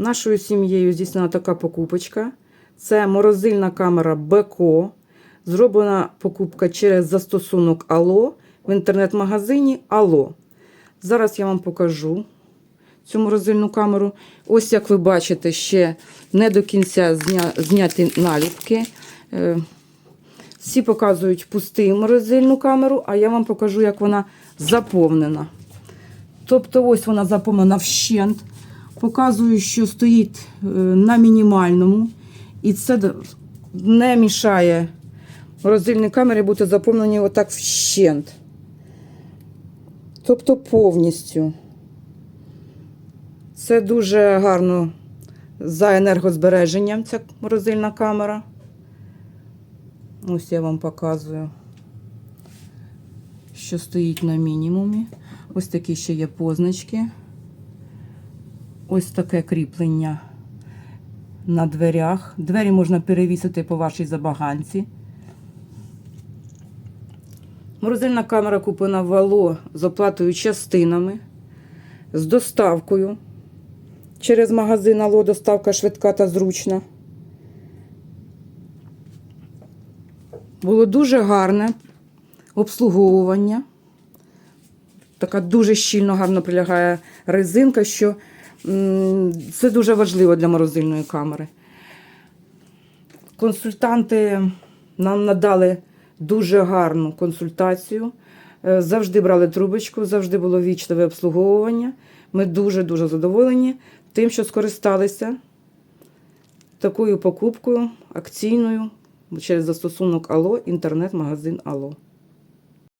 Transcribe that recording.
Нашою сім'єю здійснена така покупочка. Це морозильна камера Беко. Зроблена покупка через застосунок Алло в інтернет-магазині Алло. Зараз я вам покажу цю морозильну камеру. Ось як ви бачите, ще не до кінця зня... зняті наліпки. Е, Всі показують пусту морозильну камеру, а я вам покажу, як вона заповнена. Тобто, ось вона заповнена вщент. Показую, що стоїть е, на мінімальному. І це не мішає морозильній камері бути заповнені отак вщент. Тобто повністю. Це дуже гарно за енергозбереженням ця морозильна камера. Ось я вам показую, що стоїть на мінімумі. Ось такі ще є позначки. Ось таке кріплення на дверях. Двері можна перевісити по вашій забаганці. Морозильна камера куплена в Ало з оплатою частинами, з доставкою. Через магазин Ало доставка швидка та зручна. Було дуже гарне обслуговування. Така дуже щільно гарно прилягає резинка, що це дуже важливо для морозильної камери. Консультанти нам надали дуже гарну консультацію. Е, Завжди брали трубочку, завжди було вічливе обслуговування. Ми дуже-дуже задоволені тим, що скористалися такою покупкою акційною через застосунок Алло, інтернет-магазин Алло.